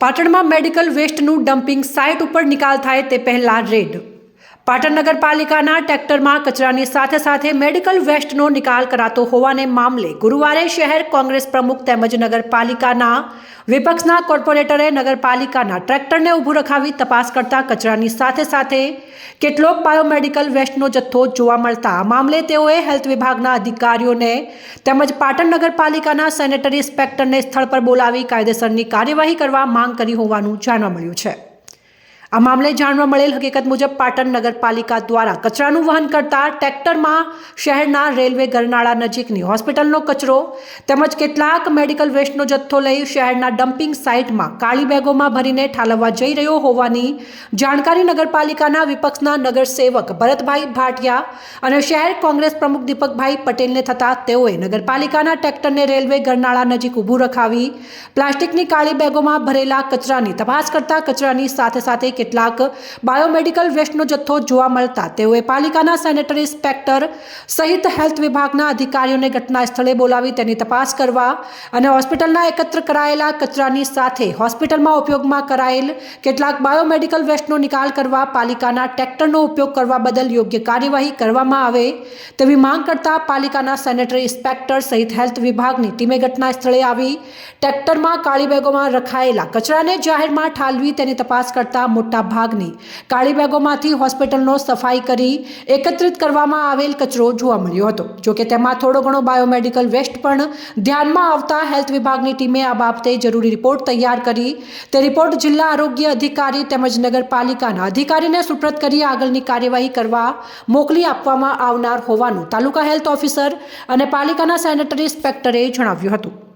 પાટણમાં medical વેસ્ટનું dumping site ઉપર નિકાલ થાય તે પહેલા રેડ. પાટણ નગરપાલિકાના ટ્રેક્ટરમાં કચરાની સાથે સાથે મેડિકલ વેસ્ટનો નિકાલ કરાતો હોવાને મામલે ગુરુવારે શહેર કોંગ્રેસ પ્રમુખ તેમજ નગરપાલિકાના વિપક્ષના કોર્પોરેટરે નગરપાલિકાના ટ્રેક્ટરને ઊભું રખાવી તપાસ કરતા કચરાની સાથે સાથે કેટલોક બાયોમેડિકલ વેસ્ટનો જથ્થો જોવા મળતા મામલે તેઓએ હેલ્થ વિભાગના અધિકારીઓને તેમજ પાટણ નગરપાલિકાના સેનેટરી ઇન્સ્પેક્ટરને સ્થળ પર બોલાવી કાયદેસરની કાર્યવાહી કરવા માંગ કરી હોવાનું જાણવા મળ્યું છે. આ મામલે જાણવા મળેલ હકીકત મુજબ પાટણ નગરપાલિકા દ્વારા કચરાનું વહન કરતા ટ્રેક્ટરમાં શહેરના રેલવે ગરનાળા નજીકની હોસ્પિટલનો કચરો તેમજ કેટલાક મેડિકલ વેસ્ટનો જથ્થો લઈ શહેરના ડમ્પિંગ સાઇટમાં કાળી બેગોમાં ભરીને ઠાલવવા જઈ રહ્યો હોવાની જાણકારી નગરપાલિકાના વિપક્ષના નગરસેવક ભરતભાઈ ભાટિયા અને શહેર કોંગ્રેસ પ્રમુખ દીપકભાઈ પટેલને થતાં તેઓએ નગરપાલિકાના ટ્રેક્ટરને રેલવે ગરનાળા નજીક ઊભું રખાવી પ્લાસ્ટિકની કાળી બેગોમાં ભરેલા કચરાની તપાસ કરતા કચરાની સાથે સાથે કેટલાક બાયોમેડિકલ વેસ્ટનો જથ્થો જોવા મળતા તેઓએ પાલિકાના સેનેટરી ઇન્સ્પેક્ટર સહિત હેલ્થ વિભાગના અધિકારીઓને ઘટના સ્થળે બોલાવી તેની તપાસ કરવા અને હોસ્પિટલના એકત્ર કરાયેલા કચરાની સાથે હોસ્પિટલમાં ઉપયોગમાં કરાયેલ કેટલાક બાયોમેડિકલ વેસ્ટનો નિકાલ કરવા પાલિકાના ટ્રેક્ટરનો ઉપયોગ કરવા બદલ યોગ્ય કાર્યવાહી કરવામાં આવે તેવી માંગ કરતા પાલિકાના સેનેટરી ઇન્સ્પેક્ટર સહિત હેલ્થ વિભાગની ટીમે ઘટના સ્થળે આવી ટ્રેક્ટરમાં કાળી બેગોમાં રખાયેલા કચરાને જાહેરમાં ઠાલવી તેની તપાસ કરતા મોટા ભાગની કાળી બેગોમાંથી હોસ્પિટલનો સફાઈ કરી એકત્રિત કરવામાં આવેલ કચરો જોવા મળ્યો હતો. જોકે તેમાં થોડો ઘણો બાયોમેડિકલ વેસ્ટ પણ ધ્યાનમાં આવતા હેલ્થ વિભાગની ટીમે આ બાબતે જરૂરી રિપોર્ટ તૈયાર કરી. તે રિપોર્ટ જિલ્લા આરોગ્ય અધિકારી તેમજ નગરપાલિકાના અધિકારીને સુપ્રત કરી આગળની કાર્યવાહી કરવા મોકલી આપવામાં આવનાર હોવાનું તાલુકા હેલ્થ ઓફિસર અને પાલિકાના સેનેટરી ઇન્સ્પેક્ટરે જણાવ્યું હતું.